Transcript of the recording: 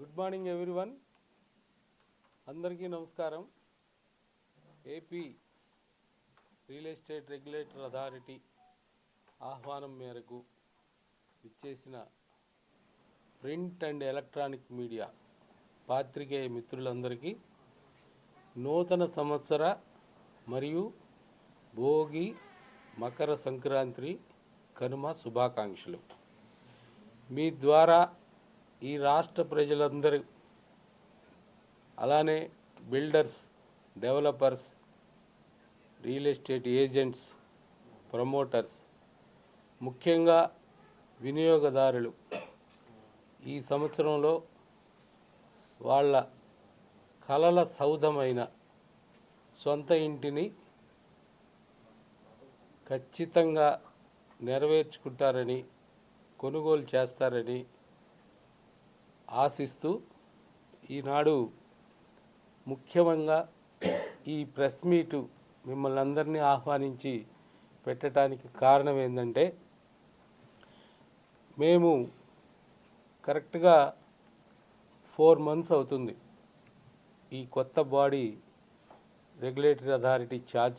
Good morning everyone. అందరికీ నమస్కారం. AP real estate regulator authority ఆహ్వానం మేరకు ఇచ్చేసిన ప్రింట్ అండ్ ఎలక్ట్రానిక్ మీడియా పాత్రికేయ మిత్రులందరికీ నూతన సంవత్సర మరియు భోగి మకర సంక్రాంతి కనుమ శుభాకాంక్షలు. మీ ద్వారా ఈ రాష్ట్ర ప్రజలందరూ అలానే builders developers real estate agents promoters ముఖ్యంగా వినియోగదారులు ఈ సంవత్సరంలో వాళ్ళ కలల సౌధమైన సొంత ఇంటిని ఖచ్చితంగా నెరవేర్చుకుంటారని కొనుగోలు చేస్తారని ఆశిస్తూ ఈనాడు ముఖ్యంగా ఈ ప్రెస్ మీటు మిమ్మల్ని అందరినీ ఆహ్వానించి పెట్టడానికి కారణం ఏంటంటే మేము కరెక్ట్గా ఫోర్ మంత్స్ అవుతుంది. ఈ కొత్త బాడీ రెగ్యులేటరీ అథారిటీ ఛార్జ్